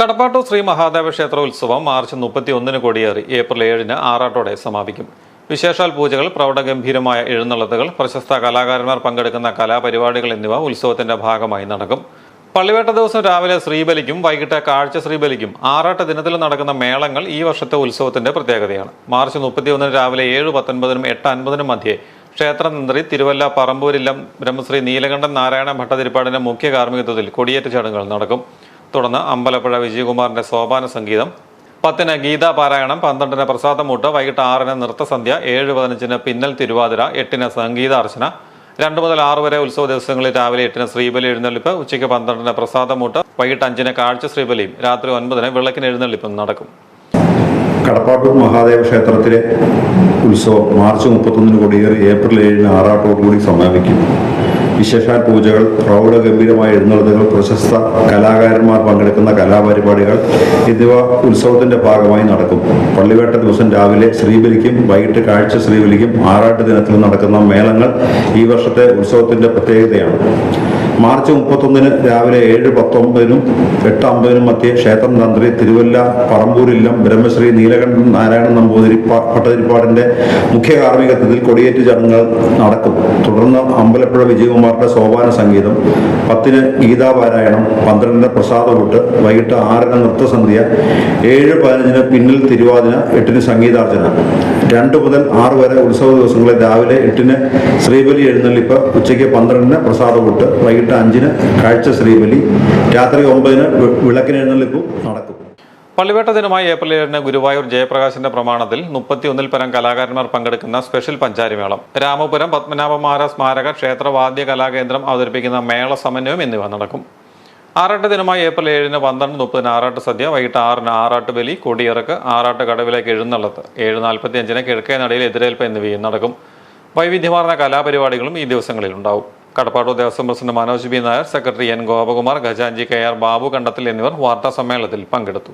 കടപ്പാട്ടൂർ ശ്രീ മഹാദേവ ക്ഷേത്ര ഉത്സവം മാർച്ച് മുപ്പത്തി ഒന്നിന് കൊടിയേറി. ഏപ്രിൽ ഏഴിന് ആറാട്ടോടെ സമാപിക്കും. വിശേഷാൽ പൂജകൾ പ്രൗഢഗംഭീരമായ എഴുന്നള്ളത്തുകൾ പ്രശസ്ത കലാകാരന്മാർ പങ്കെടുക്കുന്ന കലാപരിപാടികൾ എന്നിവ ഉത്സവത്തിന്റെ ഭാഗമായി നടക്കും. പള്ളിവേട്ട ദിവസം രാവിലെ ശ്രീബലിക്കും വൈകിട്ട് കാഴ്ച ശ്രീബലിക്കും ആറാട്ട് ദിനത്തിൽ നടക്കുന്ന മേളങ്ങൾ ഈ വർഷത്തെ ഉത്സവത്തിന്റെ പ്രത്യേകതയാണ്. മാർച്ച് മുപ്പത്തിയൊന്നിന് രാവിലെ ഏഴ് പത്തൊൻപതിനും എട്ട് അൻപതിനും മധ്യേ ക്ഷേത്ര ക്ഷേത്രതന്ത്രി തിരുവല്ല പറമ്പൂരില്ലം ബ്രഹ്മശ്രീ നീലകണ്ഠൻ നാരായണ ഭട്ടതിരിപ്പാടിന്റെ മുഖ്യ കാർമ്മികത്വത്തിൽ കൊടിയേറ്റ ചടങ്ങുകൾ നടക്കും. തുടർന്ന് അമ്പലപ്പുഴ വിജയകുമാറിന്റെ സോപാന സംഗീതം പത്തിന് ഗീതാ പാരായണം പന്ത്രണ്ടിന് പ്രസാദമൂട്ട് വൈകിട്ട് ആറിന് നൃത്തസന്ധ്യ ഏഴ് പതിനഞ്ചിന് പിന്നൽ തിരുവാതിര എട്ടിന് സംഗീതാർച്ചന രണ്ട് മുതൽ ആറ് വരെ ഉത്സവ ദിവസങ്ങളിൽ രാവിലെ എട്ടിന് ശ്രീബലി എഴുന്നള്ളിപ്പ് ഉച്ചയ്ക്ക് പന്ത്രണ്ടിന് പ്രസാദമൂട്ട് വൈകിട്ട് അഞ്ചിന് കാഴ്ച ശ്രീബലിയും രാത്രി ഒൻപതിന് വിളക്കിന് എഴുന്നള്ളിപ്പും നടക്കും. കടപ്പാട്ടൂർ മഹാദേവ ക്ഷേത്രത്തിലെ ഉത്സവം മാർച്ച് മുപ്പത്തൊന്നിന് കൊടിയേറി ഏപ്രിൽ ഏഴിന് ആറാട്ടോടുകൂടി സമാപിക്കും. വിശേഷാൽ പൂജകൾ പ്രൗഢഗംഭീരമായ എഴുന്നള്ളതുകൾ പ്രശസ്ത കലാകാരന്മാർ പങ്കെടുക്കുന്ന കലാപരിപാടികൾ എന്നിവ ഉത്സവത്തിന്റെ ഭാഗമായി നടക്കും. പള്ളിവേട്ട ദിവസം രാവിലെ ശ്രീബലിക്കും വൈകിട്ട് കാഴ്ച ശ്രീബലിക്കും ആറാട്ട് ദിനത്തിൽ നടക്കുന്ന മേളങ്ങൾ ഈ വർഷത്തെ ഉത്സവത്തിന്റെ പ്രത്യേകതയാണ്. മാർച്ച് മുപ്പത്തൊന്നിന് രാവിലെ ഏഴ് പത്തൊമ്പതിനും എട്ട് അമ്പതിനും മധ്യേ ക്ഷേത്രം തന്ത്രി തിരുവല്ല പറമ്പൂരില്ലം ബ്രഹ്മശ്രീ നീലകണ്ഠൻ നാരായണൻ നമ്പൂതിരി ഭട്ടതിരിപ്പാടിന്റെ മുഖ്യ കാർമ്മികത്വത്തിൽ കൊടിയേറ്റ് ചടങ്ങുകൾ നടക്കും. തുടർന്ന് അമ്പലപ്പുഴ വിജയകുമാറിന്റെ സോപാന സംഗീതം പത്തിന് ഗീതാപാരായണം പന്ത്രണ്ടിന് പ്രസാദകൂട്ട് വൈകിട്ട് ആറിന് നൃത്തസന്ധ്യ ഏഴ് പതിനഞ്ചിന് പിന്നിൽ തിരുവാതിന എട്ടിന് സംഗീതാർച്ചന. രണ്ട് മുതൽ ആറ് വരെ ഉത്സവ ദിവസങ്ങളിൽ രാവിലെ എട്ടിന് ശ്രീബലി എഴുന്നള്ളിപ്പ് ഉച്ചയ്ക്ക് പന്ത്രണ്ടിന് പ്രസാദകൂട്ട് വൈകിട്ട് അഞ്ചിന് കാഴ്ച ശ്രീബലി രാത്രി ഒമ്പതിന് വി- വിളക്കിന് എഴുന്നള്ളിപ്പും നടക്കും. പള്ളിവേട്ട ദിനമായ ഏപ്രിൽ ഏഴിന് ഗുരുവായൂർ ജയപ്രകാശിന്റെ പ്രമാണത്തിൽ മുപ്പത്തിയൊന്നിൽ പരം കലാകാരന്മാർ പങ്കെടുക്കുന്ന സ്പെഷ്യൽ പഞ്ചാരിമേളം രാമപുരം പത്മനാഭമാര സ്മാരക ക്ഷേത്ര വാദ്യ കലാകേന്ദ്രം അവതരിപ്പിക്കുന്ന മേള സമന്വയം എന്നിവ നടക്കും. ആറാട്ട് ദിനമായ ഏപ്രിൽ ഏഴിന് പന്ത്രണ്ട് മുപ്പതിന് ആറാട്ട് സദ്യ വൈകിട്ട് ആറിന് ആറാട്ട് ബലി കൊടിയിറക്ക് ആറാട്ട് കടവിലേക്ക് എഴുന്നള്ളത്ത് ഏഴ് നാൽപ്പത്തി അഞ്ചിന് കിഴക്കേ നടയിൽ എതിരേൽപ്പ് എന്നിവയും നടക്കും. വൈവിധ്യമാർന്ന കലാപരിപാടികളും ഈ ദിവസങ്ങളിൽ ഉണ്ടാവും Kadappattoor Devaswom president Manoj B Nair secretary N Gopakumar ഖജാൻജി K R Babu Kandathil എന്നിവർ വാർത്താ സമ്മേളനത്തിൽ പങ്കെടുത്തു.